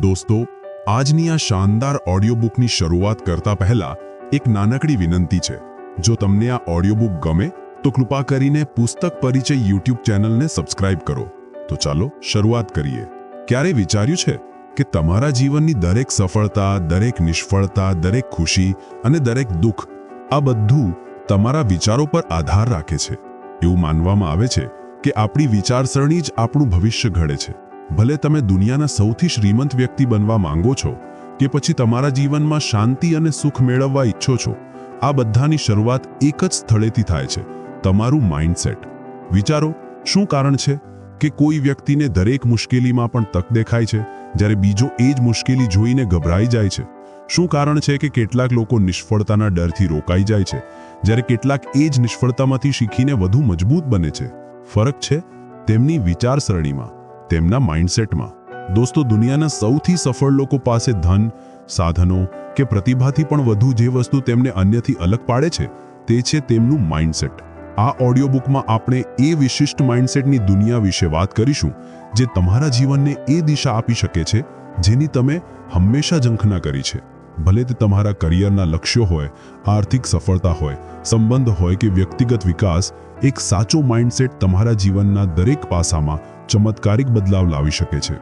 દોસ્તો, આજની આ શાનદાર ઓડિયો બુકની શરૂઆત કરતા પહેલા એક નાનકડી વિનંતી છે. જો તમને આ ઓડિયો બુક ગમે, તો કૃપા કરીને પુસ્તક પરિચય યુટ્યુબ ચેનલને સબસ્ક્રાઇબ કરો. તો ચાલો શરૂઆત કરીએ. ક્યારે વિચાર્યું છે કે તમારા જીવનની દરેક સફળતા, દરેક નિષ્ફળતા, દરેક ખુશી અને દરેક દુઃખ આ બધું તમારા વિચારો પર આધાર રાખે છે? એવું માનવામાં આવે છે કે આપણી વિચારસરણી જ આપણું ભવિષ્ય ઘડે છે. ભલે તમે દુનિયાના સૌથી શ્રીમંત વ્યક્તિ બનવા માંગો છો, કે પછી તમારા જીવનમાં શાંતિ અને સુખ મેળવવા ઈચ્છો છો, આ બધાની શરૂઆત એક જ સ્થળેથી થાય છે, તમારું માઇન્ડસેટ. વિચારો, શું કારણ છે? કે કોઈ વ્યક્તિને દરેક મુશ્કેલીમાં પણ તક દેખાય છે, જ્યારે બીજો એ જ મુશ્કેલી જોઈને ગભરાઈ જાય છે. શું કારણ છે કે કેટલાક લોકો નિષ્ફળતાના ડરથી રોકાઈ જાય છે, જ્યારે કેટલાક એ જ નિષ્ફળતામાંથી શીખીને વધુ મજબૂત બને છે? ફરક છે તેમની વિચારસરણીમાં. તેમના માઇન્ડસેટમાં દોસ્તો, દુનિયાના સૌથી સફળ લોકો પાસે ધન, સાધનો કે પ્રતિભાથી પણ વધુ જે વસ્તુ તેમને અન્યથી અલગ પાડે છે, તે છે તેમનું માઇન્ડસેટ આ ઓડિયો બુકમાં આપણે એ વિશિષ્ટ માઇન્ડસેટની દુનિયા વિશે વાત કરીશું, જે તમારા જીવનને એ દિશા આપી શકે છે, જેની તમે હંમેશા ઝંખના કરી છે. ભલે તે તમારા કરિયરના લક્ષ્યો હોય, આર્થિક સફળતા હોય, સંબંધ હોય કે વ્યક્તિગત વિકાસ એક સાચો માઇન્ડસેટ તમારા જીવનના દરેક પાસામાં ચમત્કારિક બદલાવ લાવી શકે છે.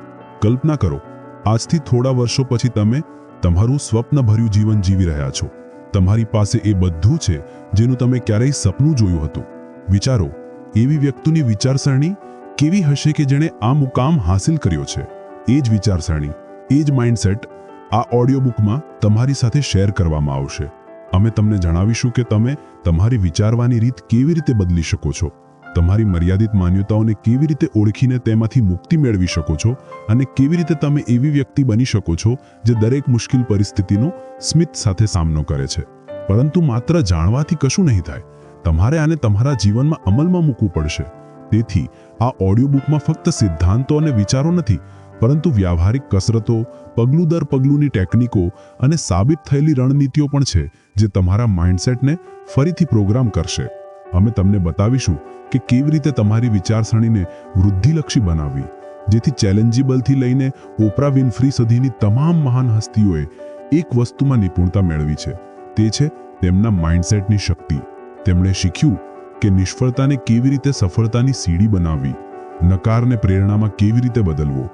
કલ્પના કરો, આજથી થોડા વર્ષો પછી તમે તમારું સ્વપ્નભર્યું જીવન જીવી રહ્યા છો. તમારી પાસે એ બધું છે જેનું તમે ક્યારેય સપનું જોયું હતું. વિચારો, એવી વ્યક્તિની વિચારસરણી કેવી હશે કે જેણે આ મુકામ હાંસિલ કર્યો છે? એ જ વિચારસરણી, એ જ માઇન્ડસેટ આ ઓડિયો બુકમાં તમારી સાથે શેર કરવામાં આવશે. અમે તમને જણાવીશું કે તમે તમારી વિચારવાની રીત કેવી રીતે બદલી શકો છો. તમારી મર્યાદિત માન્યતાઓને કેવી રીતે ઓળખીને તેમાંથી મુક્તિ મેળવી શકો છો અને કેવી રીતે તમે એવી વ્યક્તિ બની શકો છો જે દરેક મુશ્કેલ પરિસ્થિતિનો સ્મિત સાથે સામનો કરે છે. પરંતુ માત્ર જાણવાથી કશું નહીં થાય. તમારે આને તમારા જીવનમાં અમલમાં મૂકવું પડશે. તેથી આ ઓડિયો બુકમાં ફક્ત સિદ્ધાંતો અને વિચારો નથી પરંતુ વ્યવહારિક કસરતો, પગલું દર પગલુંની ટેકનિકો અને સાબિત થયેલી રણનીતિઓ પણ છે, જે તમારા માઇન્ડસેટને ફરીથી પ્રોગ્રામ કરશે. અમે તમને બતાવીશું કે કેવી રીતે તમારી વિચારસરણીને વૃદ્ધિલક્ષી બનાવવી, જેથી ચેલેન્જિબલથી લઈને ઓપરા વિનફ્રી સુધીની તમામ મહાન હસ્તીઓએ એક વસ્તુમાં નિપુણતા મેળવી છે. તે છે તેમના માઇન્ડસેટની શક્તિ. તેમણે શીખ્યું કે નિષ્ફળતાને કેવી રીતે સફળતાની સીડી બનાવવી, નકારને પ્રેરણામાં કેવી રીતે બદલવો.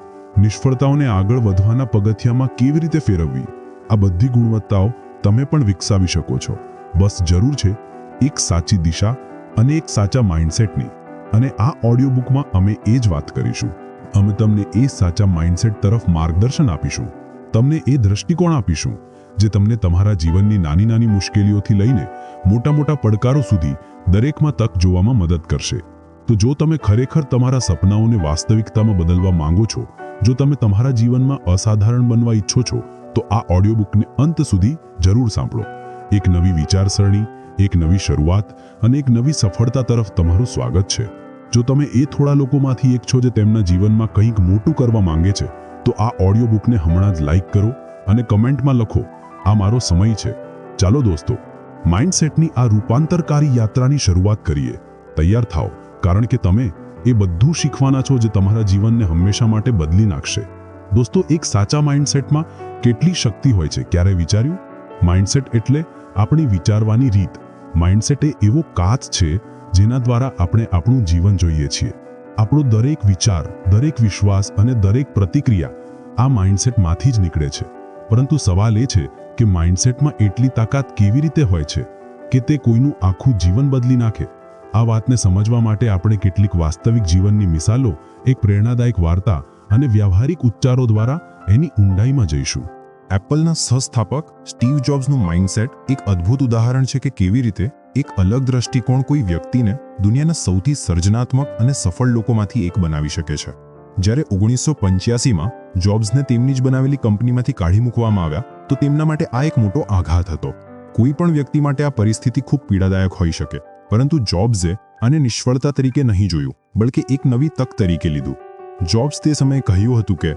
નિષ્ફળતાઓને આગળ વધવાના પગથિયામાં કેવી રીતે ફેરવવી? આ બધી ગુણવત્તાઓ તમે પણ વિકસાવી શકો છો. બસ જરૂર છે એક સાચી દિશા અને એક સાચા માઇન્ડસેટની અને આ ઓડિયો બુકમાં અમે એ જ વાત કરીશું. અમે તમને એ સાચા માઇન્ડસેટ તરફ માર્ગદર્શન આપીશું. તમને એ દ્રષ્ટિકોણ આપીશું જે તમને તમારા જીવનની નાની નાની મુશ્કેલીઓથી લઈને મોટા મોટા પડકારો સુધી દરેકમાં તક જોવામાં મદદ કરશે. તો જો તમે ખરેખર તમારા સપનાઓને વાસ્તવિકતામાં બદલવા માંગો છો જો તમે તમારા જીવનમાં અસાધારણ બનવા ઈચ્છો છો, તો આ ઓડિયો બુકને અંત સુધી જરૂર સાંભળો. એક નવી વિચારસરણી, એક નવી શરૂઆત અને એક નવી સફળતા તરફ તમારું સ્વાગત છે. જો તમે એ થોડા લોકોમાંથી એક છો જે તેમના જીવનમાં કંઈક મોટું કરવા માંગે છે, તો આ ઓડિયો બુકને હમણાં જ લાઈક કરો અને કમેન્ટમાં લખો, આ મારો સમય છે. ચાલો દોસ્તો, માઇન્ડસેટની આ રૂપાંતરકારી યાત્રાની શરૂઆત કરીએ. તૈયાર થાઓ, કારણ કે તમે એ બધું શીખવાના છો જે તમારા જીવનને હંમેશા માટે બદલી નાખશે. દોસ્તો, એક સાચા માઇન્ડસેટમાં કેટલી શક્તિ હોય છે, ક્યારે વિચાર્યું? માઇન્ડસેટ એટલે આપણી વિચારવાની રીત. માઇન્ડસેટ એ એવો કાચ છે જેના દ્વારા આપણે આપણું જીવન જોઈએ છીએ. આપણો દરેક વિચાર, દરેક વિશ્વાસ અને દરેક પ્રતિક્રિયા આ માઇન્ડસેટમાંથી જ નીકળે છે. પરંતુ સવાલ એ છે કે માઇન્ડસેટમાં એટલી તાકાત કેવી રીતે હોય છે કે તે કોઈનું આખું જીવન બદલી નાખે? આ વાતને સમજવા માટે આપણે કેટલીક વાસ્તવિક જીવનની મિસાલો, એક પ્રેરણાદાયક વાર્તા અને વ્યવહારિક ઉચ્ચારો દ્વારા એની ઊંડાઈમાં જઈશું. એપલના સહસ્થાપક સ્ટીવ જોબ્સનું માઇન્ડસેટ એક અદ્ભુત ઉદાહરણ છે કે કેવી રીતે એક અલગ દ્રષ્ટિકોણ કોઈ વ્યક્તિને દુનિયાના સૌથી સર્જનાત્મક અને સફળ લોકોમાંથી એક બનાવી શકે છે. જ્યારે ઓગણીસો પંચ્યાસીમાં જોબ્સને તેમની જ બનાવેલી કંપનીમાંથી કાઢી મૂકવામાં આવ્યા, તો તેમના માટે આ એક મોટો આઘાત હતો. કોઈ પણ વ્યક્તિ માટે આ પરિસ્થિતિ ખૂબ પીડાદાયક હોઈ શકે. પરંતુ જોબ્સે આને નિષ્ફળતા તરીકે નહીં જોયું, બલકે એક નવી તક તરીકે લીધું. જોબ્સ તે સમયે કહ્યું હતું કે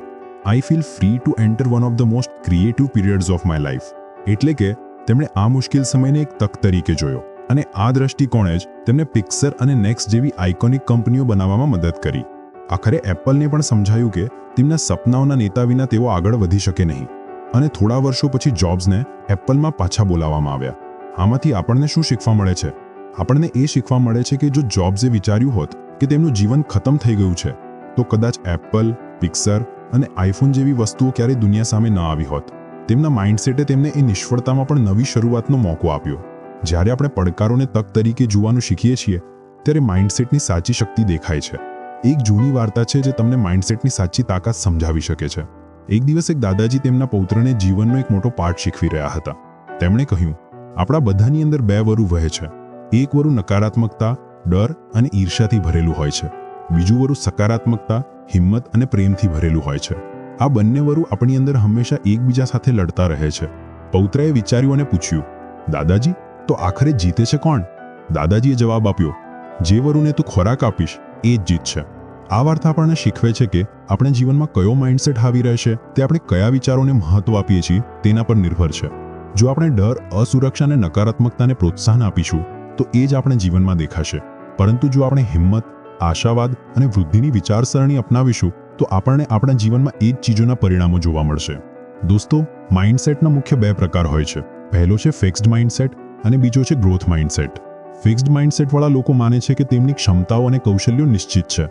I feel free to enter one of the most creative periods of my life એટલે કે, તેમણે આ મુશ્કેલ સમયને એક તક તરીકે જોયો, અને આ દ્રષ્ટિકોણે જ તેમને પિક્સર અને નેક્સ્ટ જેવી આઇકોનિક કંપનીઓ બનાવવામાં મદદ કરી. આખરે એપલને પણ સમજાયું કે, તેમના સપનાઓના નેતા વિના તેઓ આગળ વધી શકે નહીં. અને થોડા વર્ષો પછી જોબ્સને એપલમાં પાછા બોલાવવામાં આવ્યા. આમાંથી આપણને શું શીખવા મળે છે? આપણને એ શીખવા મળે છે કે જો જોબ્સે વિચાર્યું હોત કે તેમનું જીવન ખતમ થઈ ગયું છે, તો કદાચ એપલ પિક્સર અને આઈફોન જેવી વસ્તુઓ ક્યારેય દુનિયા સામે ન આવી હોત. તેમના માઇન્ડસેટે તેમને એ નિષ્ફળતામાં પણ નવી શરૂઆતનો મોકો આપ્યો. જ્યારે આપણે પડકારોને તક તરીકે જોવાનું શીખીએ છીએ, ત્યારે માઇન્ડસેટની સાચી શક્તિ દેખાય છે. એક જૂની વાર્તા છે જે તમને માઇન્ડસેટની સાચી તાકાત સમજાવી શકે છે. એક દિવસ એક દાદાજી તેમના પૌત્રને જીવનનો એક મોટો પાઠ શીખવી રહ્યા હતા. તેમણે કહ્યું, આપણા બધાની અંદર બે વરુ વહે છે. એક વરુ નકારાત્મકતા, ડર અને ઈર્ષ્યાથી ભરેલું હોય છે. બીજું વરુ સકારાત્મકતા, હિંમત અને પ્રેમથી ભરેલું હોય છે. આ બંને વરુ આપણી અંદર હંમેશા એકબીજા સાથે લડતા રહે છે. પૌત્રએ વિચાર્યું અને પૂછ્યું, દાદાજી, તો આખરે જીતે છે કોણ? દાદાજીએ જવાબ આપ્યો, જે વરુને તું ખોરાક આપીશ, એ જ જીત છે. આ વાર્તા આપણને શીખવે છે કે આપણે જીવનમાં કયો માઇન્ડસેટ હાવી રહેશે, તે આપણે કયા વિચારોને મહત્વ આપીએ છીએ, તેના પર નિર્ભર છે. જો આપણે ડર, અસુરક્ષા અને નકારાત્મકતાને પ્રોત્સાહન આપીશું તો એ જ આપણે જીવનમાં દેખાશે. પરંતુ જો આપણે હિંમત, આશાવાદ અને વૃદ્ધિની વિચારસરણી અપનાવીશું, તો આપણને આપણા જીવનમાં એ જ ચીજોના પરિણામો જોવા મળશે. દોસ્તો, માઇન્ડસેટના મુખ્ય બે પ્રકાર હોય છે. પહેલો છે ફિક્સ્ડ માઇન્ડસેટ અને બીજો છે ગ્રોથ માઇન્ડસેટ. ફિક્સ્ડ માઇન્ડસેટવાળા લોકો માને છે કે તેમની ક્ષમતાઓ અને કૌશલ્યો નિશ્ચિત છે.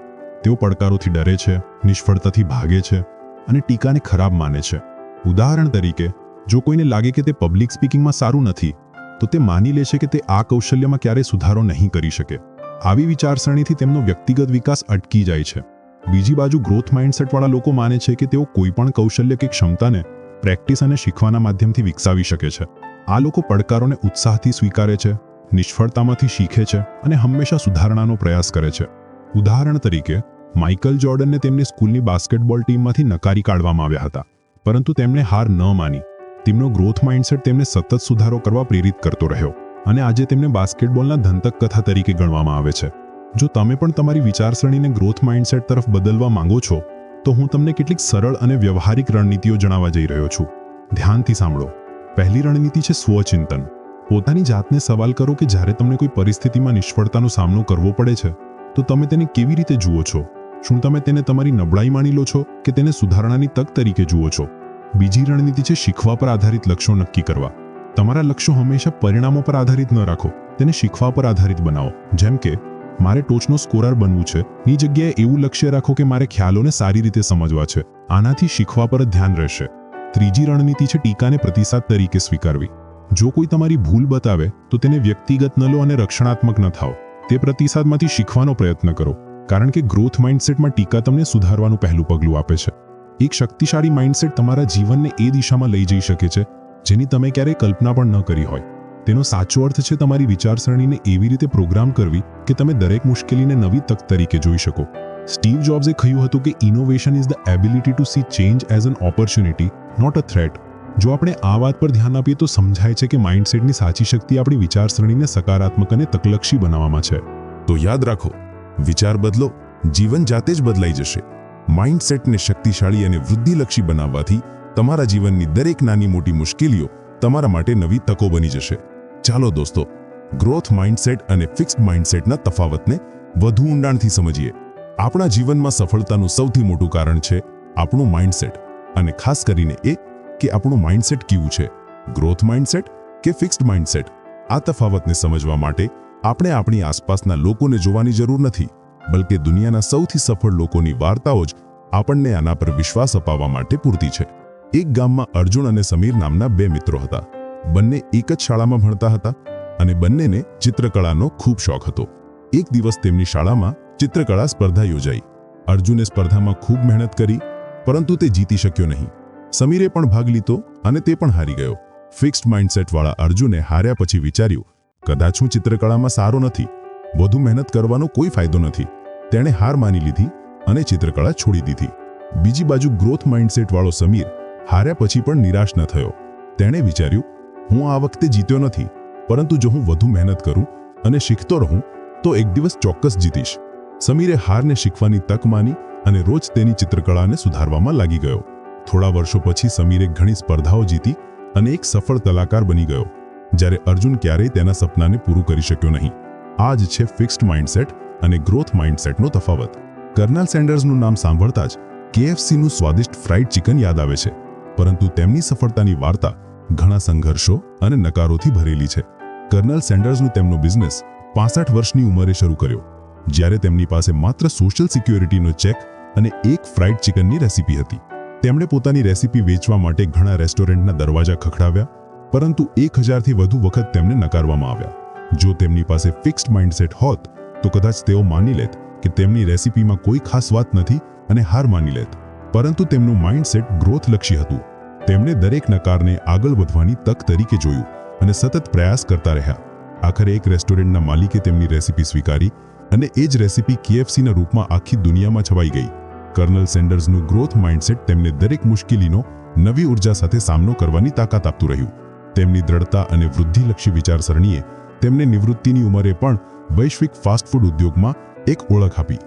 તેઓ પડકારોથી ડરે છે, નિષ્ફળતાથી ભાગે છે અને ટીકાને ખરાબ માને છે. ઉદાહરણ તરીકે, જો કોઈને લાગે કે તે પબ્લિક સ્પીકિંગમાં સારું નથી તો તે માની લે છે કે તે આ કૌશલ્યમાં ક્યારેય સુધારો નહીં કરી શકે. આવી વિચારસરણીથી તેમનો વ્યક્તિગત વિકાસ અટકી જાય છે. બીજી બાજુ ગ્રોથ માઇન્ડસેટવાળા લોકો માને છે કે તેઓ કોઈપણ કૌશલ્ય કે ક્ષમતાને પ્રેક્ટિસ અને શીખવાના માધ્યમથી વિકસાવી શકે છે. આ લોકો પડકારોને ઉત્સાહથી સ્વીકારે છે, નિષ્ફળતામાંથી શીખે છે અને હંમેશા સુધારણાનો પ્રયાસ કરે છે. ઉદાહરણ તરીકે, માઇકલ જોર્ડનને તેમની સ્કૂલની બાસ્કેટબોલ ટીમમાંથી નકારી કાઢવામાં આવ્યા હતા, પરંતુ તેમણે હાર ન માની. તેમનો ગ્રોથ માઇન્ડસેટ તેમને સતત સુધારો કરવા પ્રેરિત કરતો રહ્યો અને આજે તેમને બાસ્કેટબોલના ધંતક કથા તરીકે ગણવામાં આવે છે. જો તમે પણ તમારી વિચારસરણીને ગ્રોથ માઇન્ડસેટ તરફ બદલવા માંગો છો, તો હું તમને કેટલીક સરળ અને વ્યવહારિક રણનીતિઓ જણાવવા જઈ રહ્યો છું. ધ્યાનથી સાંભળો. પહેલી રણનીતિ છે સ્વચિંતન. પોતાની જાતને સવાલ કરો કે જ્યારે તમને કોઈ પરિસ્થિતિમાં નિષ્ફળતાનો સામનો કરવો પડે છે, તો તમે તેને કેવી રીતે જુઓ છો? શું તમે તેને તમારી નબળાઈ માની લો છો કે તેને સુધારણાની તક તરીકે જુઓ છો? બીજી રણનીતિ છે શીખવા પર આધારિત લક્ષ્યો નક્કી કરવા. તમારા લક્ષ્યો હંમેશા પરિણામો પર આધારિત ન રાખો. તેને શીખવા પર આધારિત બનાવો. જેમ કે, મારે ટોચનો સ્કોરર બનવું છે. ની જગ્યાએ એવું લક્ષ્ય રાખો કે મારે ખ્યાલોને સારી રીતે સમજવા છે. આનાથી શીખવા પર જ ધ્યાન રહેશે. ત્રીજી રણનીતિ છે ટીકાને પ્રતિસાદ તરીકે સ્વીકારવી. જો કોઈ તમારી ભૂલ બતાવે, તો તેને વ્યક્તિગત ન લો અને રક્ષણાત્મક ન થાઓ. તે પ્રતિસાદમાંથી શીખવાનો પ્રયત્ન કરો. કારણ કે ગ્રોથ માઇન્ડસેટમાં ટીકા તમને સુધારવાનું પહેલું પગલું આપે છે. એક શક્તિશાળી માઇન્ડસેટ તમારા જીવનને એ દિશામાં લઈ જઈ શકે છે, જેની તમે ક્યારેય કલ્પના પણ ન કરી હોય. તેનો સાચો અર્થ છે તમારી વિચારસરણીને એવી રીતે પ્રોગ્રામ કરવી કે તમે દરેક મુશ્કેલીને નવી તક તરીકે જોઈ શકો. સ્ટીવ જોબ્સે કહ્યું હતું કે innovation is the ability to see change as an opportunity not a threat જો આપણે આ વાત પર ધ્યાન આપીએ તો સમજાય છે કે માઇન્ડસેટની સાચી શક્તિ આપણી વિચારસરણીને સકારાત્મક અને તકલક્ષી બનાવવામાં છે. તો યાદ રાખો, વિચાર બદલો, જીવન જાતે જ બદલાઈ જશે. માઇન્ડસેટને શક્તિશાળી અને વૃદ્ધિલક્ષી બનાવવાથી તમારા જીવનની દરેક નાની મોટી મુશ્કેલીઓ તમારા માટે નવી તકો બની જશે. ચાલો દોસ્તો ગ્રોથ માઇન્ડસેટ અને ફિક્સ્ડ માઇન્ડસેટના તફાવતને વધુ ઊંડાણથી સમજીએ. આપણા જીવનમાં સફળતાનું સૌથી મોટું કારણ છે આપણું માઇન્ડસેટ અને ખાસ કરીને એ કે આપણું માઇન્ડસેટ કેવું છે. ગ્રોથ માઇન્ડસેટ કે ફિક્સ્ડ માઇન્ડસેટ આ તફાવતને સમજવા માટે આપણે આપણી આસપાસના લોકોને જોવાની જરૂર નથી. બલકે દુનિયાના સૌથી સફળ લોકોની વાર્તાઓ જ આપણને આના પર વિશ્વાસ અપાવવા માટે પૂરતી છે. એક ગામમાં અર્જુન અને સમીર નામના બે મિત્રો હતા. બંને એક જ શાળામાં ભણતા હતા અને બંનેને ચિત્રકળાનો ખૂબ શોખ હતો. એક દિવસ તેમની શાળામાં ચિત્રકળા સ્પર્ધા યોજાઈ. અર્જુને સ્પર્ધામાં ખૂબ મહેનત કરી, પરંતુ તે જીતી શક્યો નહીં. સમીરે પણ ભાગ લીધો અને તે પણ હારી ગયો. ફિક્સ્ડ માઇન્ડસેટવાળા અર્જુને હાર્યા પછી વિચાર્યું, કદાચ હું ચિત્રકળામાં સારો નથી. વધુ મહેનત કરવાનો કોઈ ફાયદો નથી. તેણે હાર માની લીધી અને ચિત્રકળા છોડી દીધી. બીજી બાજુ ગ્રોથ માઇન્ડસેટવાળો સમીર હાર્યા પછી પણ નિરાશ ન થયો. તેણે વિચાર્યું, હું આ વખતે જીત્યો નથી, પરંતુ જો હું વધુ મહેનત કરું અને શીખતો રહું, તો એક દિવસ ચોક્કસ જીતીશ. સમીરે હારને શીખવાની તક માની અને રોજ તેની ચિત્રકળાને સુધારવામાં લાગી ગયો. થોડા વર્ષો પછી સમીરે ઘણી સ્પર્ધાઓ જીતી અને એક સફળ કલાકાર બની ગયો, જ્યારે અર્જુન ક્યારેય તેના સપનાને પૂરું કરી શક્યો નહીં. આ જ છે ફિક્સ્ડ માઇન્ડસેટ અને ગ્રોથ માઇન્ડસેટનો તફાવત. કર્નલ સેન્ડર્સનું નામ સાંભળતા જ કેએફસીનું સ્વાદિષ્ટ ફ્રાઈડ ચિકન યાદ આવે છે, પરંતુ તેમની સફળતાની વાર્તા ઘણા સંઘર્ષો અને નકારોથી ભરેલી છે. કર્નલ સેન્ડર્સનું તેમનો બિઝનેસ પાસઠ વર્ષની ઉંમરે શરૂ કર્યો, જ્યારે તેમની પાસે માત્ર સોશિયલ સિક્યોરિટીનો ચેક અને એક ફ્રાઈડ ચિકનની રેસીપી હતી. તેમણે પોતાની રેસીપી વેચવા માટે ઘણા રેસ્ટોરન્ટના દરવાજા ખખડાવ્યા, પરંતુ એક હજારથી વધુ વખત તેમને નકારવામાં આવ્યા. જો તેમની પાસે ફિક્સ્ડ માઇન્ડસેટ હોત, તો કદાચ તેઓ માની લેત કે તેમની રેસિપીમાં કોઈ ખાસ વાત નથી અને હાર માની લેત. પરંતુ તેમનું માઇન્ડસેટ ગ્રોથલક્ષી હતું. તેમણે દરેક નકારને આગળ વધવાની તક તરીકે જોયું અને સતત પ્રયાસ કરતા રહ્યા. આખરે એક રેસ્ટોરન્ટના માલિકે તેમની રેસીપી સ્વીકારી અને એ જ રેસિપી કેએફસીના રૂપમાં આખી દુનિયામાં છવાઈ ગઈ. કર્નલ સેન્ડર્સનું ગ્રોથ માઇન્ડસેટ તેમને દરેક મુશ્કેલીનો નવી ઊર્જા સાથે સામનો કરવાની તાકાત આપતું રહ્યું. તેમની દ્રઢતા અને વૃદ્ધિલક્ષી વિચારસરણીએ તેમને નિવૃત્તિની ઉંમરે પણ વૈશ્વિક ફાસ્ટફૂડ ઉદ્યોગમાં એક ઓળખ આપી.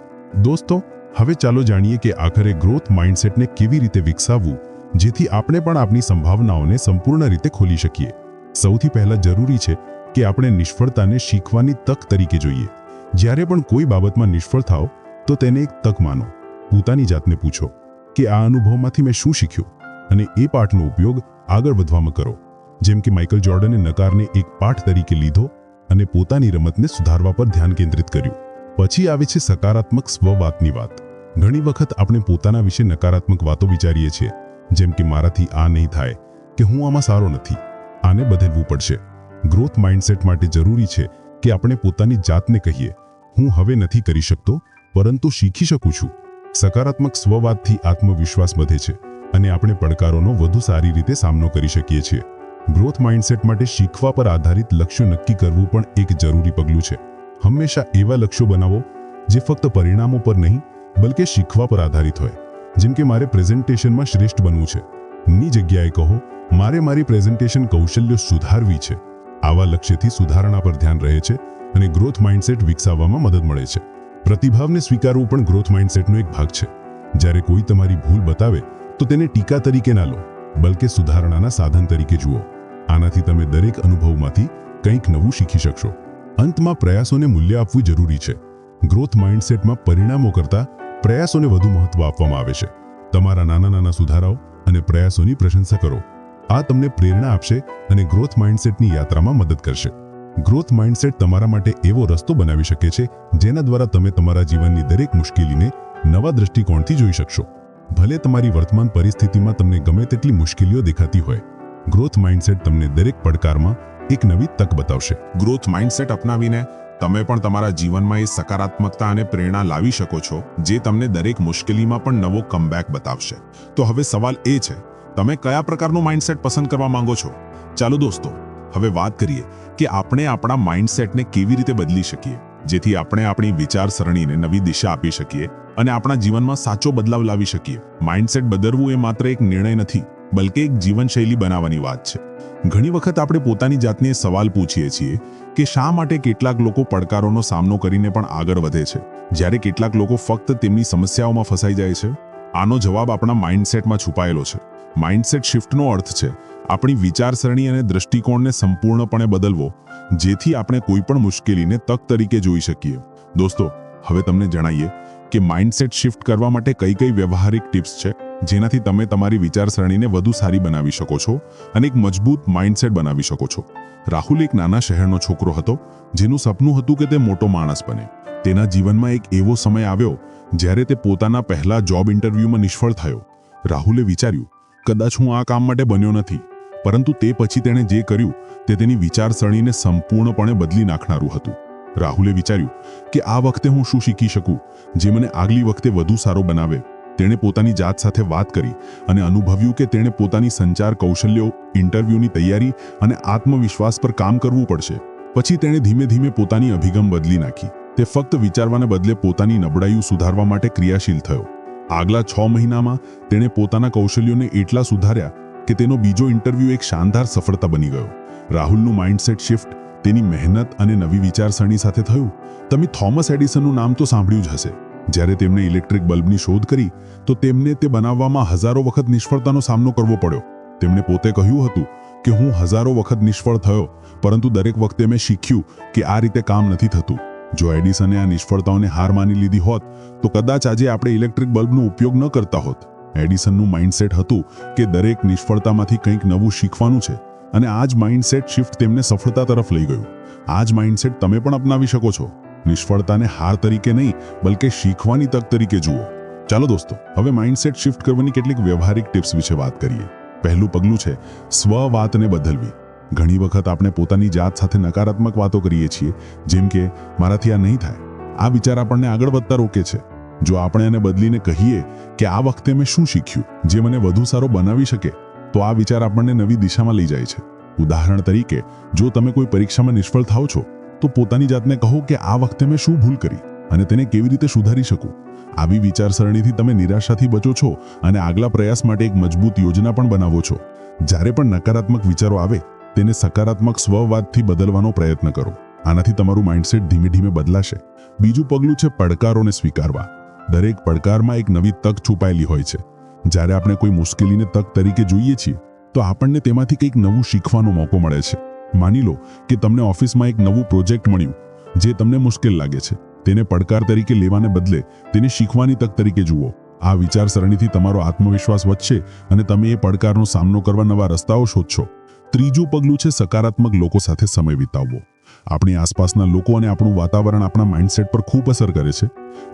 દોસ્તો, હવે ચાલો જાણીએ કે આખરે ગ્રોથ માઇન્ડસેટને કેવી રીતે વિકસાવવું, જેથી આપણે પણ આપણી સંભાવનાઓને સંપૂર્ણ રીતે ખોલી શકીએ. સૌથી પહેલા જરૂરી છે કે આપણે નિષ્ફળતાને શીખવાની તક તરીકે જોઈએ. જ્યારે પણ કોઈ બાબતમાં નિષ્ફળ થાઓ, તો તેને એક તક માનો. પોતાની જાતને પૂછો કે આ અનુભવમાંથી મેં શું શીખ્યું? અને એ પાઠનો ઉપયોગ આગળ વધવામાં કરો. જેમ કે માઇકલ જોર્ડને નકારને એક પાઠ તરીકે લીધો અને પોતાની રમતને સુધારવા પર ધ્યાન કેન્દ્રિત કર્યું. પછી આવે છે સકારાત્મક સ્વવાતની વાત. ઘણી વખત આપણે પોતાના વિશે નકારાત્મક વાતો વિચારીએ છીએ, જેમ કે મારાથી આ નહીં થાય, કે હું આમાં સારો નથી. આને બદલવું પડશે. ગ્રોથ માઇન્ડસેટ માટે જરૂરી છે કે આપણે પોતાની જાતને કહીએ, હું હવે નથી કરી શકતો, પરંતુ શીખી શકું છું. સકારાત્મક સ્વવાદથી આત્મવિશ્વાસ વધે છે, અને આપણે પડકારોનો વધુ સારી રીતે સામનો કરી શકીએ છીએ. ગ્રોથ માઇન્ડસેટ માટે શીખવા પર આધારિત લક્ષ્યો નક્કી કરવું પણ એક જરૂરી પગલું છે. હંમેશા એવા લક્ષ્યો બનાવો જે ફક્ત પરિણામો પર નહીં, બલકે શીખવા પર આધારિત હોય. જેમ કે મારે પ્રેઝન્ટેશનમાં શ્રેષ્ઠ બનવું છે. ની જગ્યાએ કહો, મારે મારી પ્રેઝન્ટેશન કૌશલ્યો સુધારવી છે. આવા લક્ષ્યથી સુધારણા પર ધ્યાન રહે છે અને ગ્રોથ માઇન્ડસેટ વિકસાવવામાં મદદ મળે છે. પ્રતિભાવને સ્વીકારવું પણ ગ્રોથ માઇન્ડસેટનો એક ભાગ છે. જ્યારે કોઈ તમારી ભૂલ બતાવે, તો તેને ટીકા તરીકે ના લો, બલકે સુધારણાના સાધન તરીકે જુઓ. આનાથી તમે દરેક અનુભવમાંથી કંઈક નવું શીખી શકશો. અંતમાં પ્રયાસોને મૂલ્ય આપવું જરૂરી છે. ગ્રોથ માઇન્ડસેટમાં પરિણામો કરતાં પ્રયાસોને વધુ મહત્વ આપવામાં આવે છે. તમારા નાના નાના સુધારાઓ અને પ્રયાસોની પ્રશંસા કરો. આ તમને પ્રેરણા આપશે અને ગ્રોથ માઇન્ડસેટની યાત્રામાં મદદ કરશે. ગ્રોથ માઇન્ડસેટ તમારા માટે એવો રસ્તો બનાવી શકે છે જેના દ્વારા તમે તમારા જીવનની દરેક મુશ્કેલીને નવા દૃષ્ટિકોણથી જોઈ શકશો. ભલે તમારી વર્તમાન પરિસ્થિતિમાં તમને ગમે તેટલી મુશ્કેલીઓ દેખાતી હોય ગ્રોથ માઇન્ડસેટ તમને દરેક પડકારમાં એક નવી તક બતાવશે. ગ્રોથ માઇન્ડસેટ અપનાવીને તમે પણ તમારા જીવનમાં એ સકારાત્મકતા અને પ્રેરણા લાવી શકો છો, જે તમને દરેક મુશ્કેલીમાં પણ નવો કમબેક બતાવશે. તો હવે સવાલ એ છે, તમે કયા પ્રકારનું માઇન્ડસેટ પસંદ કરવા માંગો છો? ચાલો દોસ્તો, હવે વાત કરીએ કે આપણે આપણા માઇન્ડસેટને કેવી રીતે બદલી શકીએ, જેથી આપણે આપણી વિચારસરણીને નવી દિશા આપી શકીએ અને આપણા જીવનમાં સાચો બદલાવ લાવી શકીએ. માઇન્ડસેટ બદલવું એ માત્ર એક નિર્ણય નથી બલકે એક જીવનશૈલી બનાવવાની વાત છે. ઘણી વખત આપણે પોતાની જાતને સવાલ પૂછીએ છીએ કે શા માટે કેટલાક લોકો પડકારોનો સામનો કરીને પણ આગળ વધે છે? જ્યારે કેટલાક લોકો ફક્ત તેમની સમસ્યાઓમાં ફસાઈ જાય છે, આનો જવાબ આપણા માઇન્ડસેટમાં છુપાયેલો છે. માઇન્ડસેટ શિફ્ટનો અર્થ છે, આપણી વિચારસરણી અને દૃષ્ટિકોણને સંપૂર્ણપણે બદલવો, જેથી આપણે કોઈ પણ મુશ્કેલીને તક તરીકે જોઈ શકીએ. દોસ્તો, હવે તમને જણાવીએ કે માઇન્ડસેટ શિફ્ટ કરવા માટે કઈ કઈ વ્યવહારિક ટિપ્સ છે? જેનાથી તમે તમારી વિચારસરણીને વધુ સારી બનાવી શકો છો અને એક મજબૂત માઇન્ડસેટ બનાવી શકો છો. રાહુલ એક નાના શહેરનો છોકરો હતો, જેનું સપનું હતું કે તે મોટો માણસ બને. તેના જીવનમાં એક એવો સમય આવ્યો, જ્યારે તે પોતાના પહેલા જોબ ઇન્ટરવ્યૂમાં નિષ્ફળ થયો. રાહુલે વિચાર્યું, કદાચ હું આ કામ માટે બન્યો નથી. પરંતુ તે પછી તેણે જે કર્યું, તે તેની વિચારસરણીને સંપૂર્ણપણે બદલી નાખનારું હતું. રાહુલે વિચાર્યું, કે આ વખતે હું શું શીખી શકું, જે મને આગલી વખતે વધુ સારો બનાવે? તેણે પોતાની જાત સાથે વાત કરી અને અનુભવ્યું કે તેણે પોતાની સંચાર કૌશલ્યો, ઇન્ટરવ્યૂની તૈયારી અને આત્મવિશ્વાસ પર કામ કરવું પડશે. પછી તેણે ધીમે ધીમે પોતાની અભિગમ બદલી નાખી. તે ફક્ત વિચારવાને બદલે પોતાની નબળાઈઓ સુધારવા માટે ક્રિયાશીલ થયો. આગલા છ મહિનામાં તેણે પોતાના કૌશલ્યોને એટલા સુધાર્યા કે તેનો બીજો ઇન્ટરવ્યૂ એક શાનદાર સફળતા બની ગયો. રાહુલનું માઇન્ડસેટ શિફ્ટ, તેની મહેનત અને નવી વિચારસરણી સાથે થયું. તમે થોમસ એડિસનનું નામ તો સાંભળ્યું જ હશે. જ્યારે તેમણે ઇલેક્ટ્રિક બલ્બની શોધ કરી, તો તેમને તે બનાવવામાં હજારો વખત નિષ્ફળતાનો સામનો કરવો પડ્યો. તેમણે પોતે કહ્યું હતું કે હું હજારો વખત નિષ્ફળ થયો, પરંતુ દરેક વખતે મેં શીખ્યું કે આ રીતે કામ નથી થતું. જો એડિસને આ નિષ્ફળતાઓને હાર માની લીધી હોત, તો કદાચ આજે આપણે ઇલેક્ટ્રિક બલ્બનો ઉપયોગ ન કરતા હોત. એડિસનનું માઇન્ડસેટ હતું કે દરેક નિષ્ફળતામાંથી કંઈક નવું શીખવાનું છે, અને આ જ માઇન્ડસેટ શિફ્ટ તેમને સફળતા તરફ લઈ ગયું. આ જ માઇન્ડસેટ તમે પણ અપનાવી શકો છો. નિષ્ફળતાને હાર તરીકે નહીં, બલકે શીખવાની તક તરીકે જુઓ. ચાલો દોસ્તો, હવે માઇન્ડસેટ શિફ્ટ કરવાની કેટલીક વ્યવહારિક ટિપ્સ વિશે વાત કરીએ. પહેલું પગલું છે, સ્વ વાતને બદલવી. ઘણી વખત આપણે પોતાની જાત સાથે નકારાત્મક વાતો કરીએ છીએ, જેમ કે, મારાથી આ નહીં થાય. આ વિચાર આપણને આગળ વધતા રોકે છે. જો આપણે એને બદલીને કહીએ કે, આ વખતે મેં શું શીખ્યું? જે મને વધુ સારો બનાવી શકે? તો આ વિચાર આપણને નવી દિશામાં લઈ જાય છે. ઉદાહરણ તરીકે, જો તમે કોઈ પરીક્ષામાં નિષ્ફળ થાઓ છો તો પોતાની જાતને કહો કે આ વખતે મેં શું ભૂલ કરી અને તેને કેવી રીતે સુધારી શકું? આવી વિચારસરણીથી તમે નિરાશાથી બચો છો અને આગલા પ્રયાસ માટે એક મજબૂત યોજના પણ બનાવો છો. જ્યારે પણ નકારાત્મક વિચારો આવે, તેને સકારાત્મક સ્વવાદથી બદલવાનો પ્રયત્ન કરો. આનાથી તમારું માઇન્ડસેટ ધીમે ધીમે બદલાશે. બીજું પગલું છે પડકારોને સ્વીકારવા. દરેક પડકારમાં એક નવી તક છુપાયેલી હોય છે. જ્યારે આપણે કોઈ મુશ્કેલીને તક તરીકે જોઈએ છીએ, તો આપણને તેમાંથી કંઈક નવું શીખવાનો મોકો મળે છે. માની લો કે તમને ઓફિસમાં એક નવું પ્રોજેક્ટ મળ્યું, જે તમને મુશ્કેલ લાગે છે. તેને પડકાર તરીકે લેવાને બદલે તેને શીખવાની તક તરીકે જુઓ. આ વિચારસરણીથી તમારો આત્મવિશ્વાસ વધશે અને તમે એ પડકારનો સામનો કરવા નવા રસ્તાઓ શોધશો. ત્રીજું પગલું છે સકારાત્મક લોકો સાથે સમય વિતાવવો. આપણી આસપાસના લોકો અને આપણું વાતાવરણ આપણા માઇન્ડસેટ પર ખૂબ અસર કરે છે.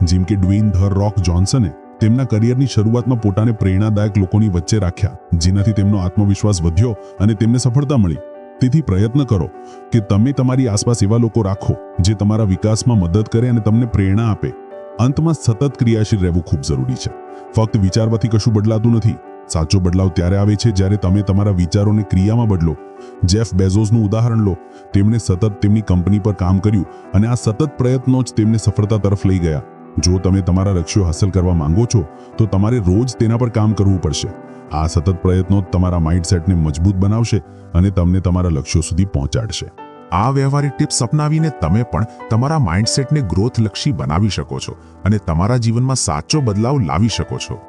જેમ કે ડ્વીન ધ રોક જોન્સને તેમના કરિયરની શરૂઆતમાં પોતાને પ્રેરણાદાયક લોકોની વચ્ચે રાખ્યા, જેનાથી તેમનો આત્મવિશ્વાસ વધ્યો અને તેમને સફળતા મળી. તેથી પ્રયત્ન કરો કે તમે તમારી આસપાસ એવા લોકો રાખો જે તમારા વિકાસમાં મદદ કરે અને તમને પ્રેરણા આપે. અંતમાં સતત ક્રિયાશીલ રહેવું ખૂબ જરૂરી છે. ફક્ત વિચારવાથી કશું બદલાતું નથી. સાચો બદલાવ ત્યારે આવે છે જ્યારે તમે તમારા વિચારોને ક્રિયામાં બદલો. જેફ બેઝોઝનું ઉદાહરણ લો. તેમણે સતત તેમની કંપની પર કામ કર્યું અને આ સતત પ્રયત્નો જ તેમને સફળતા તરફ લઈ ગયા. જો તમે તમારા લક્ષ્યો હાંસલ કરવા માંગો છો, તો તમારે રોજ તેના પર કામ કરવું પડશે. આ સતત પ્રયત્નો તમારા માઇન્ડસેટને મજબૂત બનાવશે અને તમને તમારા લક્ષ્યો સુધી પહોંચાડશે. આ વ્યવહારિક ટિપ્સ અપનાવીને તમે પણ તમારા માઇન્ડસેટને ગ્રોથલક્ષી બનાવી શકો છો અને તમારા જીવનમાં સાચો બદલાવ લાવી શકો છો.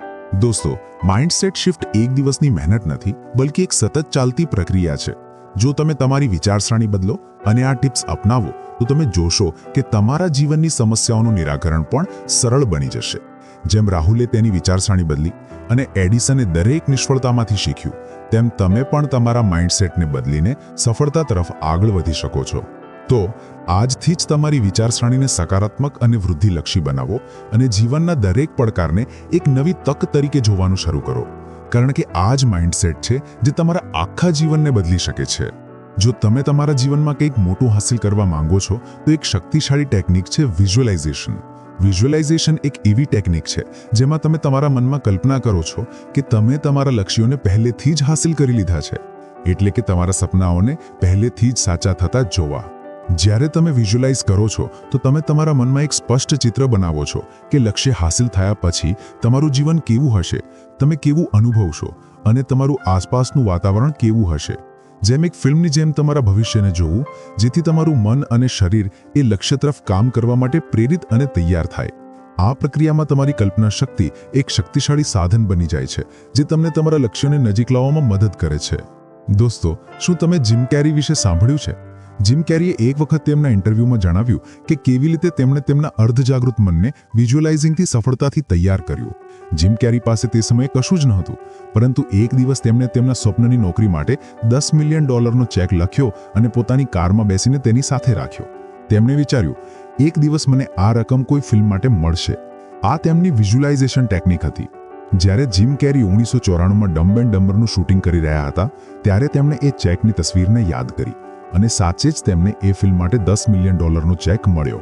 દોસ્તો, માઇન્ડસેટ શિફ્ટ એક દિવસની મહેનત નથી, બલકે એક સતત ચાલતી પ્રક્રિયા છે. જો તમે તમારી વિચારસરણી બદલો અને આ ટિપ્સ અપનાવો, તો તમે જોશો કે તમારા જીવનની સમસ્યાઓનું નિરાકરણ પણ સરળ બની જશે. જેમ રાહુલે તેની વિચારસરણી બદલી અને એડિસને દરેક નિષ્ફળતામાંથી શીખ્યું, તેમ તમે પણ તમારા માઇન્ડસેટને બદલીને સફળતા તરફ આગળ વધી શકો છો. તો, આજથી જ તમારી વિચારસરણીને સકારાત્મક અને વૃદ્ધિલક્ષી બનાવો અને જીવનના દરેક પડકારને એક નવી તક તરીકે જોવાનું શરૂ કરો. કારણ કે આ જ માઇન્ડસેટ છે જે તમારા આખા જીવનને બદલી શકે છે. જો તમે તમારા જીવનમાં કંઈક મોટું હાંસિલ કરવા માંગો છો, તો એક શક્તિશાળી ટેકનિક છે વિઝ્યુઅલાઇઝેશન વિઝ્યુઅલાઇઝેશન એક એવી ટેકનિક છે જેમાં તમે તમારા મનમાં કલ્પના કરો છો કે તમે તમારા લક્ષ્યોને પહેલેથી જ હાંસિલ કરી લીધા છે. એટલે કે તમારા સપનાઓને પહેલેથી જ સાચા થતા જોવા. જ્યારે તમે વિઝ્યુલાઇઝ કરો છો, તો તમે તમારા મનમાં એક સ્પષ્ટ ચિત્ર બનાવો છો કે લક્ષ્ય હાંસિલ થયા પછી તમારું જીવન કેવું હશે, તમે કેવું અનુભવશો અને તમારું આસપાસનું વાતાવરણ કેવું હશે. જેમ એક ફિલ્મની જેમ તમારા ભવિષ્યને જોવું, જેથી તમારું મન અને શરીર એ લક્ષ્ય તરફ કામ કરવા માટે પ્રેરિત અને તૈયાર થાય. આ પ્રક્રિયામાં તમારી કલ્પના શક્તિ એક શક્તિશાળી સાધન બની જાય છે, જે તમને તમારા લક્ષ્યોને નજીક લાવવામાં મદદ કરે છે. દોસ્તો, શું તમે જીમ કેરી વિશે સાંભળ્યું છે? જીમ કેરીએ એક વખત તેમના ઇન્ટરવ્યૂમાં જણાવ્યું કે કેવી રીતે તેમણે તેમના અર્ધજાગૃત મનને વિઝ્યુઅલાઇઝિંગથી સફળતાથી તૈયાર કર્યું. જીમ કેરી પાસે તે સમયે કશું જ નહોતું, પરંતુ એક દિવસ તેમણે તેમના સ્વપ્નની નોકરી માટે દસ મિલિયન ડોલરનો ચેક લખ્યો અને પોતાની કારમાં બેસીને તેની સાથે રાખ્યો. તેમણે વિચાર્યું, એક દિવસ મને આ રકમ કોઈ ફિલ્મ માટે મળશે. આ તેમની વિઝ્યુઅલાઇઝેશન ટેકનિક હતી. જ્યારે જીમ કેરી ઓગણીસો ચોરાણુંમાં ડમ્બ એન્ડ ડમ્બરનું શૂટિંગ કરી રહ્યા હતા, ત્યારે તેમણે એ ચેકની તસવીરને યાદ કરી. અને સાચે જ તેમને એ ફિલ્મ માટે દસ મિલિયન ડોલરનો ચેક મળ્યો.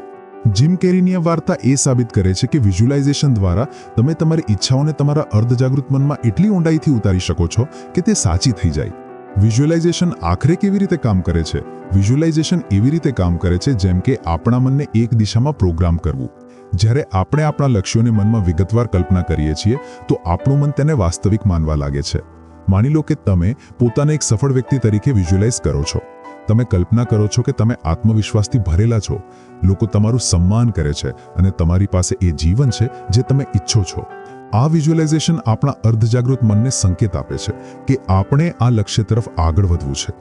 જીમ કેરીની વાર્તા એ સાબિત કરે છે કે વિઝ્યુલાઇઝેશન દ્વારા તમે તમારી ઈચ્છાઓને તમારા અર્ધજાગૃત મનમાં એટલી ઊંડાઈથી ઉતારી શકો છો કે તે સાચી થઈ જાય. વિઝ્યુઅલાઇઝેશન આખરે કેવી રીતે કામ કરે છે? વિઝ્યુલાઇઝેશન એવી રીતે કામ કરે છે જેમ કે આપણા મનને એક દિશામાં પ્રોગ્રામ કરવું. જ્યારે આપણે આપણા લક્ષ્યોને મનમાં વિગતવાર કલ્પના કરીએ છીએ, તો આપણું મન તેને વાસ્તવિક માનવા લાગે છે. માની લો કે તમે પોતાને એક સફળ વ્યક્તિ તરીકે વિઝ્યુઅલાઇઝ કરો છો. તમે કલ્પના કરો છો કે તમે આત્મવિશ્વાસથી ભરેલા છો. લોકો તમારું સન્માન કરે છે અને તમારી પાસે એ જીવન છે જે તમે ઈચ્છો છો. આ વિઝ્યુઅલાઇઝેશન આપણા અર્ધજાગૃત મનને સંકેત આપે છે કે આપણે આ લક્ષ્ય તરફ આગળ વધવું છે.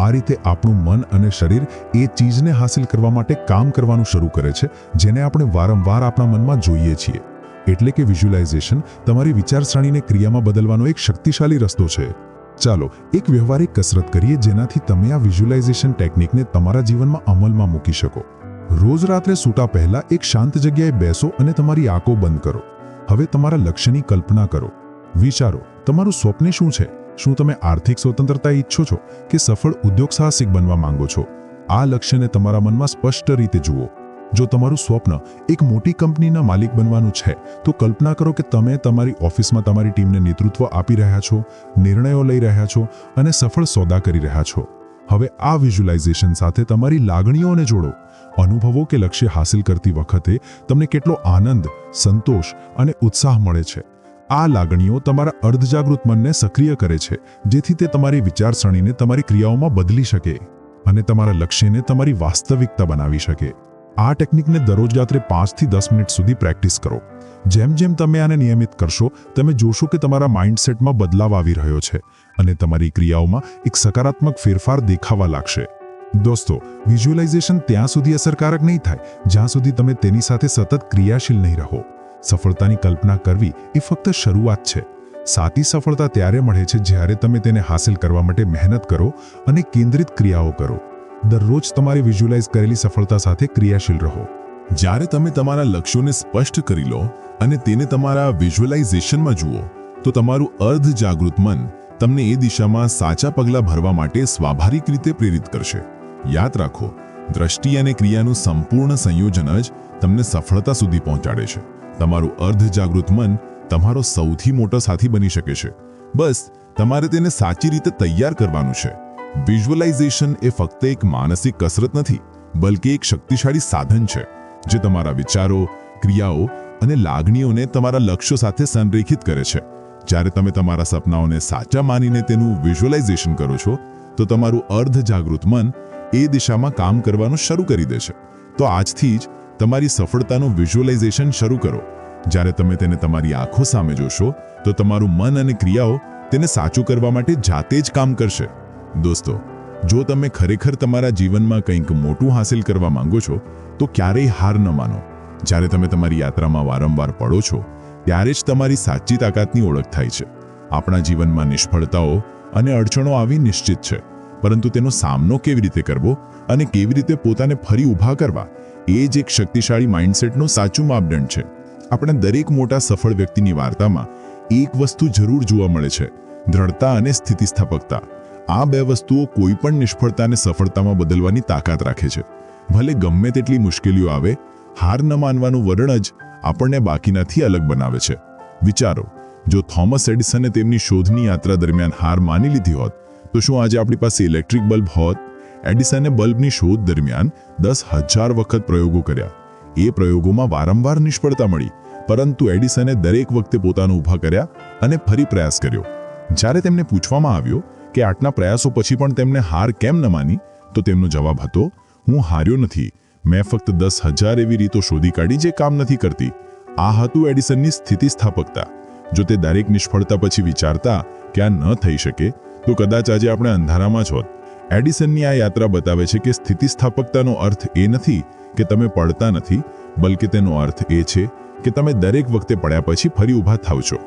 આ રીતે આપણું મન અને શરીર એ ચીજને હાંસિલ કરવા માટે કામ કરવાનું શરૂ કરે છે, જેને આપણે વારંવાર આપણા મનમાં જોઈએ છીએ. એટલે કે વિઝ્યુલાઇઝેશન તમારી વિચારસરણીને ક્રિયામાં બદલવાનો એક શક્તિશાળી રસ્તો છે. ચાલો એક વ્યવહારિક કસરત કરીએ જેનાથી તમે આ વિઝ્યુલાઇઝેશન ટેકનિકને તમારા જીવનમાં અમલમાં મૂકી શકો. રોજ રાત્રે સૂતા પહેલા એક શાંત જગ્યાએ બેસો અને તમારી આંખો બંધ કરો. હવે તમારા લક્ષ્યની કલ્પના કરો. વિચારો, તમારું સ્વપ્ન શું છે? શું તમે આર્થિક સ્વતંત્રતા ઈચ્છો છો કે સફળ ઉદ્યોગ સાહસિક બનવા માંગો છો? આ લક્ષ્યને તમારા મનમાં સ્પષ્ટ રીતે જુઓ. જો તમારું સ્વપ્ન એક મોટી કંપનીના માલિક બનવાનું છે, તો કલ્પના કરો કે તમે તમારી ઓફિસમાં તમારી ટીમને નેતૃત્વ આપી રહ્યા છો, નિર્ણયો લઈ રહ્યા છો અને સફળ સોદા કરી રહ્યા છો. હવે આ વિઝ્યુલાઇઝેશન સાથે તમારી લાગણીઓને જોડો. અનુભવો કે લક્ષ્ય હાંસિલ કરતી વખતે તમને કેટલો આનંદ, સંતોષ અને ઉત્સાહ મળે છે. આ લાગણીઓ તમારા અર્ધજાગૃત મનને સક્રિય કરે છે, જેથી તે તમારી વિચારસરણીને તમારી ક્રિયાઓમાં બદલી શકે અને તમારા લક્ષ્યને તમારી વાસ્તવિકતા બનાવી શકે. આ ટેકનિકને દરરોજ રાત્રે પાંચથી દસ મિનિટ સુધી પ્રેક્ટિસ કરો. જેમ જેમ તમે આને નિયમિત કરશો, તમે જોશો કે તમારા માઇન્ડસેટમાં બદલાવ આવી રહ્યો છે અને તમારી ક્રિયાઓમાં એક સકારાત્મક ફેરફાર દેખાવા લાગશે. દોસ્તો વિઝ્યુઅલાઇઝેશન ત્યાં સુધી અસરકારક નહીં થાય, જ્યાં સુધી તમે તેની સાથે સતત ક્રિયાશીલ નહીં રહો. સફળતાની કલ્પના કરવી એ ફક્ત શરૂઆત છે. સાચી સફળતા ત્યારે મળે છે જ્યારે તમે તેને હાંસિલ કરવા માટે મહેનત કરો અને કેન્દ્રિત ક્રિયાઓ કરો. દરરોજ તમારી વિઝ્યુલાઇઝ કરેલી સફળતા સાથે ક્રિયાશીલ રહો. જ્યારે તમે તમારા લક્ષ્યોને સ્પષ્ટ કરી લો અને તેને તમારા વિઝ્યુઅલાઇઝેશનમાં જુઓ, તો તમારું અર્ધ જાગૃત મન તમને એ દિશામાં સાચા પગલાં ભરવા માટે સ્વાભાવિક રીતે પ્રેરિત કરશે. યાદ રાખો, દ્રષ્ટિ અને ક્રિયાનું સંપૂર્ણ સંયોજન જ તમને સફળતા સુધી પહોંચાડે છે. તમારું અર્ધ જાગૃત મન તમારો સૌથી મોટો સાથી બની શકે છે. બસ, તમારે તેને સાચી રીતે તૈયાર કરવાનું છે. વિઝ્યુઅલાઇઝેશન એ ફક્ત એક માનસિક કસરત નથી, બલકે એક શક્તિશાળી સાધન છે, જે તમારા વિચારો, ક્રિયાઓ અને લાગણીઓને તમારા લક્ષ્યો સાથે સંરેખિત કરે છે. જ્યારે તમે તમારા સપનાઓને સાચા માનીને તેનું વિઝ્યુઅલાઇઝેશન કરો છો, તો તમારું અર્ધ જાગૃત મન એ દિશામાં કામ કરવાનું શરૂ કરી દે છે. તો આજથી જ તમારી સફળતાનું વિઝ્યુઅલાઇઝેશન શરૂ કરો. જ્યારે તમે તેને તમારી આંખો સામે જોશો, તો તમારું મન અને ક્રિયાઓ તેને સાચું કરવા માટે જાતે જ કામ કરશે. દોસ્તો, જો તમે ખરેખર તમારા જીવનમાં કંઈક મોટું હાંસિલ કરવા માંગો છો, તો ક્યારેય હાર ન માનો. જ્યારે તમે તમારી યાત્રામાં વારંવાર પડો છો, ત્યારે જ તમારી સાચી તાકાતની ઓળખ થાય છે. આપણા જીવનમાં નિષ્ફળતાઓ અને અડચણો આવી નિશ્ચિત છે, પરંતુ તેનો સામનો કેવી રીતે કરવો અને કેવી રીતે પોતાને ફરી ઊભા કરવા, એ જ એક શક્તિશાળી માઇન્ડસેટનું સાચું માપદંડ છે. આપણા દરેક મોટા સફળ વ્યક્તિની વાર્તામાં એક વસ્તુ જરૂર જોવા મળે છે, દ્રઢતા અને સ્થિતિસ્થાપકતા. આ બે વસ્તુઓ કોઈ પણ નિષ્ફળતાને સફળતામાં બદલવાની તાકાત રાખે છે. ભલે ગમે તેટલી મુશ્કેલીઓ આવે, હાર ન માનવાનું વલણ જ આપણને બાકીનાથી અલગ બનાવે છે. વિચારો, જો થોમસ એડિસને તેમની શોધની યાત્રા દરમિયાન હાર માની લીધી હોત, તો શું આજે આપણી પાસે ઇલેક્ટ્રિક બલ્બ હોત? એડિસને બલ્બની શોધ દરમિયાન દસ હજાર વખત પ્રયોગો કર્યા. એ પ્રયોગોમાં વારંવાર નિષ્ફળતા મળી, પરંતુ એડિસને દરેક વખતે પોતાનું ઊભા કર્યા અને ફરી પ્રયાસ કર્યો. જ્યારે તેમને પૂછવામાં આવ્યો કે આટલા પ્રયાસો પછી પણ તેમણે હાર કેમ ન માની? તો તેમનો જવાબ હતો, હું હાર્યો નથી. મેં ફક્ત દસ હજાર એવી રીતો શોધી કાઢી જે કામ નથી કરતી. આ હતું એડિસનની સ્થિતિસ્થાપકતા. જો તે દરેક નિષ્ફળતા પછી વિચારતા કે આ ન થઈ શકે, તો કદાચ આજે આપણે અંધારામાં જ હોત. એડિસનની આ યાત્રા બતાવે છે કે સ્થિતિસ્થાપકતાનો અર્થ એ નથી કે તમે પડતા નથી, બલકે તેનો અર્થ એ છે કે તમે દરેક વખતે પડ્યા પછી ફરી ઊભા થાવ છો.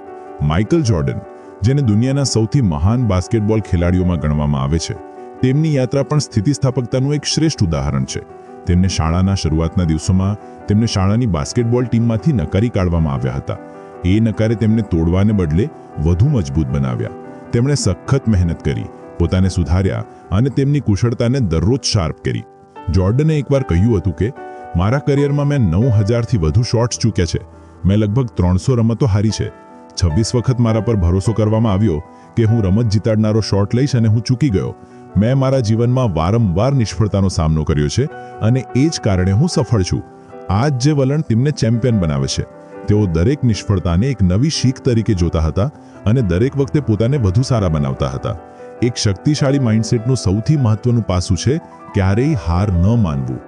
માઇકલ જોર્ડન જેને દુનિયાના સૌથી મહાન બાસ્કેટબોલ ખેલાડીઓમાં ગણવામાં આવે છે. તેમની યાત્રા પણ સ્થિતિસ્થાપકતાનું એક શ્રેષ્ઠ ઉદાહરણ છે. તેમને શાળાના શરૂઆતના દિવસોમાં તેમને શાળાની બાસ્કેટબોલ ટીમમાંથી નકારી કાઢવામાં આવ્યા હતા. એ નકારે તેમને તોડવાને બદલે વધુ મજબૂત બનાવ્યા. તેમણે સખત મહેનત કરી, પોતાને સુધાર્યા અને તેમની કુશળતાને દરરોજ શાર્પ કરી. જોર્ડને એકવાર કહ્યું હતું કે, મારા કરિયરમાં મેં નવ હજારથી વધુ શોટ્સ ચૂક્યા છે. મેં લગભગ ત્રણસો રમતો હારી છે. છવ્વીસ વખત મારા પર ભરોસો કરવામાં આવ્યો કે હું રમત જીતાડનારો શોટ લઈશ અને હું ચૂકી ગયો. મેં મારા જીવનમાં વારંવાર નિષ્ફળતાનો સામનો કર્યો છે અને એ જ કારણે હું સફળ છું. આ જ જે વલણ તેમને ચેમ્પિયન બનાવે છે. તેઓ દરેક નિષ્ફળતાને એક નવી શીખ તરીકે જોતા હતા અને દરેક વખતે પોતાને વધુ સારા બનાવતા હતા. એક શક્તિશાળી માઇન્ડસેટનું સૌથી મહત્વનું પાસું છે ક્યારેય હાર ન માનવું.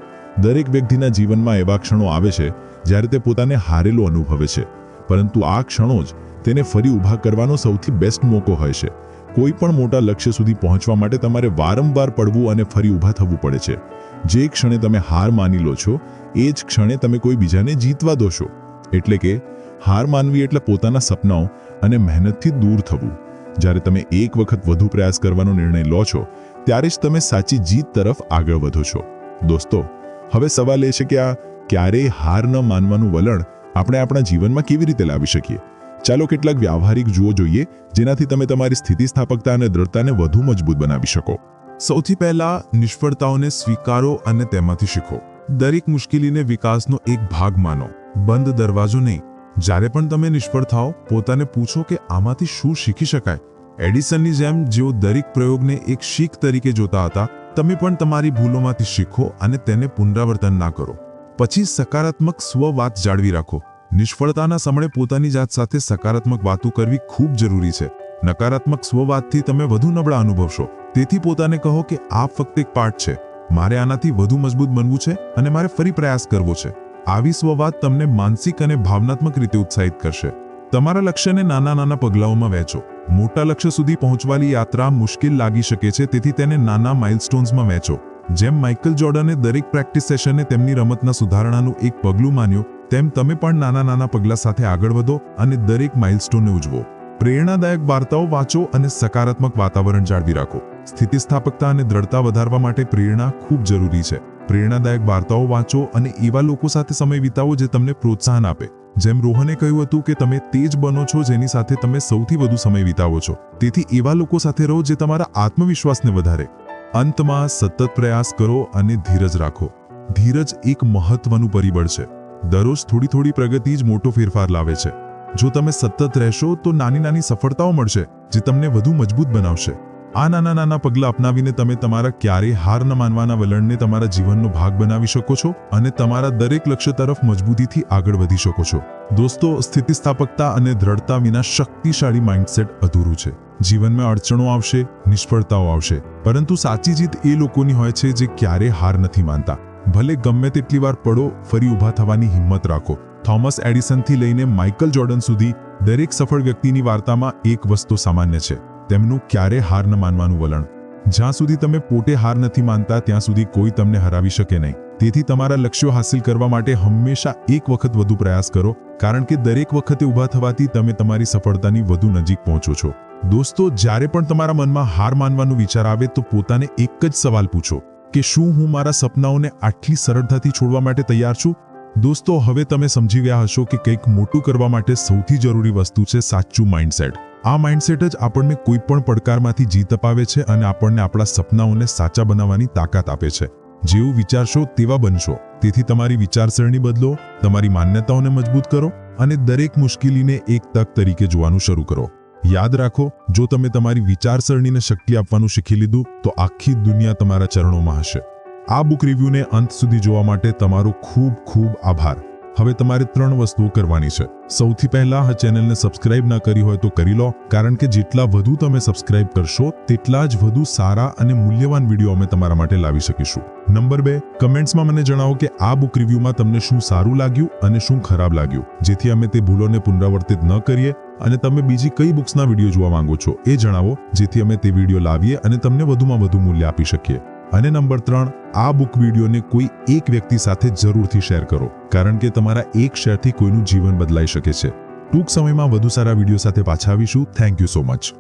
દરેક વ્યક્તિના જીવનમાં એવા ક્ષણો આવે છે જ્યારે તે પોતાને હારેલો અનુભવે છે. પરંતુ આ ક્ષણો જ તેને ફરી ઊભા કરવાનો સૌથી બેસ્ટ મોકો હોય છે. કોઈ પણ મોટા લક્ષ્ય સુધી પહોંચવા માટે તમારે વારંવાર પડવું અને ફરી ઊભા થવું પડે છે. જે ક્ષણે તમે હાર માની લો છો, એ જ ક્ષણે તમે કોઈ બીજાને જીતવા દો છો એટલે કે, હાર માનવી એટલે પોતાના સપનાઓ અને મહેનતથી દૂર થવું. જ્યારે તમે એક વખત વધુ પ્રયાસ કરવાનો નિર્ણય લો છો, ત્યારે જ તમે સાચી જીત તરફ આગળ વધો છો. દોસ્તો, હવે સવાલ એ છે કે આ ક્યારેય હાર ન માનવાનું વલણ આપણે આપણા જીવનમાં કેવી રીતે લાવી શકીએ? ચાલો કેટલાક વ્યાવહારિક જુઓ જોઈએ, જેનાથી તમે તમારી સ્થિતિસ્થાપકતા અને દ્રઢતાને વધુ મજબૂત બનાવી શકો. સૌથી પહેલા નિષ્ફળતાઓને સ્વીકારો અને તેમાંથી શીખો. દરેક મુશ્કેલીને વિકાસનો એક ભાગ માનો. બંધ દરવાજો નહીં. જ્યારે પણ તમે નિષ્ફળ થાઓ, પોતાને પૂછો કે આમાંથી શું શીખી શકાય. એડિસનની જેમ, જેઓ દરેક પ્રયોગને એક શીખ તરીકે જોતા હતા, તમે પણ તમારી ભૂલોમાંથી શીખો અને તેને પુનરાવર્તન ના કરો. પછી સકારાત્મક સ્વવાત જાળવી રાખો. નિષ્ફળતાના સમયે પોતાની જાત સાથે સકારાત્મક વાતો કરવી ખૂબ જરૂરી છે. નકારાત્મક સ્વવાતથી તમે વધુ નબળા અનુભવશો. તેથી પોતાને કહો કે આ ફક્ત એક પાર્ટ છે. મારે આનાથી વધુ મજબૂત બનવું છે અને મારે ફરી પ્રયાસ કરવો છે. આવી સ્વવાત તમને માનસિક અને ભાવનાત્મક રીતે ઉત્સાહિત કરશે. તમારા લક્ષ્યને નાના નાના પગલાઓમાં વહેંચો. મોટા લક્ષ્ય સુધી પહોંચવાની યાત્રા મુશ્કેલ લાગી શકે છે તેથી તેને નાના માઇલસ્ટોન્સમાં વહેંચો. જેમ માઇકલ જોર્ડને દરેક પ્રેક્ટિસ સેશને તેમની રમતના સુધારણાનું એક પગલું માન્યું, તેમ તમે પણ નાના નાના પગલા સાથે આગળ વધો અને દરેક માઇલસ્ટોનને ઉજવો. પ્રેરણાદાયક વાર્તાઓ વાંચો અને સકારાત્મક વાતાવરણ જાળવી રાખો. સ્થિતિસ્થાપકતા અને દ્રઢતા વધારવા માટે પ્રેરણા ખૂબ જરૂરી છે. પ્રેરણાદાયક વાર્તાઓ વાંચો અને એવા લોકો સાથે સમય વિતાવો જે તમને પ્રોત્સાહન આપે. જેમ રોહને કહ્યું હતું કે તમે તે જ બનો છો જેની સાથે તમે સૌથી વધુ સમય વિતાવો છો. તેથી એવા લોકો સાથે રહો જે તમારા આત્મવિશ્વાસને વધારે અંતમાં સતત પ્રયાસ કરો અને ધીરજ રાખો. ધીરજ એક મહત્વનું પરિબળ છે. દરરોજ થોડી થોડી પ્રગતિ જ મોટો ફેરફાર લાવે છે. જો તમે સતત રહેશો, તો નાની નાની સફળતાઓ મળશે, જે તમને વધુ મજબૂત બનાવશે. આ નાના નાના પગલાં અપનાવીને તમે તમારા ક્યારેય હાર ન માનવાના વલણને તમારા જીવનનો ભાગ બનાવી શકો છો અને તમારા દરેક લક્ષ્ય તરફ મજબૂતીથી આગળ વધી શકો છો. દોસ્તો, સ્થિતિસ્થાપકતા અને દ્રઢતા વિના શક્તિશાળી માઇન્ડસેટ અધૂરું છે. જીવનમાં અડચણો આવશે, નિષ્ફળતાઓ આવશે. પરંતુ સાચી જીત એ લોકોની હોય છે જે ક્યારે હાર નથી માનતા. ભલે ગમે તેટલી વાર પડો, ફરી ઊભા થવાની હિંમત રાખો. થોમસ એડિસનથી લઈને માઇકલ જોર્ડન સુધી દરેક સફળ વ્યક્તિની વાર્તામાં એક વસ્તુ સામાન્ય છે. તેમનું ક્યારે હાર ન માનવાનું વલણ. જ્યાં સુધી તમે પોતે હાર નથી માનતા, ત્યાં સુધી કોઈ તમને હરાવી શકે નહીં. તેથી તમારા લક્ષ્યો હાંસિલ કરવા માટે હંમેશા એક વખત વધુ પ્રયાસ કરો, કારણ કે દરેક વખતે ઊભા થવાથી તમે તમારી સફળતાની વધુ નજીક પહોંચો છો. દોસ્તો, જ્યારે પણ તમારા મનમાં હાર માનવાનો વિચાર આવે, તો પોતાને એક જ સવાલ પૂછો, કે શું હું મારા સપનાઓને આટલી સરળતાથી છોડવા માટે તૈયાર છું? દોસ્તો, હવે તમે સમજી ગયા હશો કે કંઈક મોટું કરવા માટે સૌથી જરૂરી વસ્તુ છે સાચું માઇન્ડસેટ આ માઇન્ડસેટ જ આપણને કોઈ પણ પડકારમાંથી જીત અપાવે છે અને આપણને આપણા સપનાઓને સાચા બનાવવાની તાકાત આપે છે. જેવું વિચારશો તેવા બનશો. તેથી તમારી વિચારસરણી બદલો, તમારી માન્યતાઓને મજબૂત કરો અને દરેક મુશ્કેલીને એક તક તરીકે જોવાનું શરૂ કરો. યાદ રાખો, જો તમે તમારી વિચારસરણીને શક્તિ આપવાનું શીખી લીધું, તો આખી દુનિયા તમારા ચરણોમાં હશે. આ બુક રિવ્યૂને અંત સુધી જોવા માટે તમારો ખૂબ ખૂબ આભાર. હવે તમારે ત્રણ વસ્તુઓ કરવાની છે. સૌથી પહેલા આ ચેનલને સબસ્ક્રાઇબ ના કરી હોય તો કરી લો, કારણ કે જેટલા વધુ તમે સબસ્ક્રાઇબ કરશો, તેટલા જ વધુ સારા અને મૂલ્યવાન વીડિયો અમે તમારા માટે લાવી શકીશું. નંબર બે, કમેન્ટ્સમાં મને જણાવો કે આ બુક રિવ્યૂમાં તમને શું સારું લાગ્યું અને શું ખરાબ લાગ્યું. જેથી અમે તે ભૂલોને પુનરાવર્તિત ન કરીએ અને તમે બીજી કઈ બુક્સના વીડિયો જોવા માંગો છો એ જણાવો, જેથી અમે તે વીડિયો લાવીએ અને તમને વધુમાં વધુ મૂલ્ય આપી શકીએ. અને નંબર ત્રણ, આ બુક વિડીયોને કોઈ એક વ્યક્તિ સાથે જરૂરથી શેર કરો, કારણ કે તમારા એક શેરથી કોઈનું જીવન બદલાઈ શકે છે. ટૂંક સમયમાં વધુ સારા વીડિયો સાથે પાછા આવીશું. Thank you so much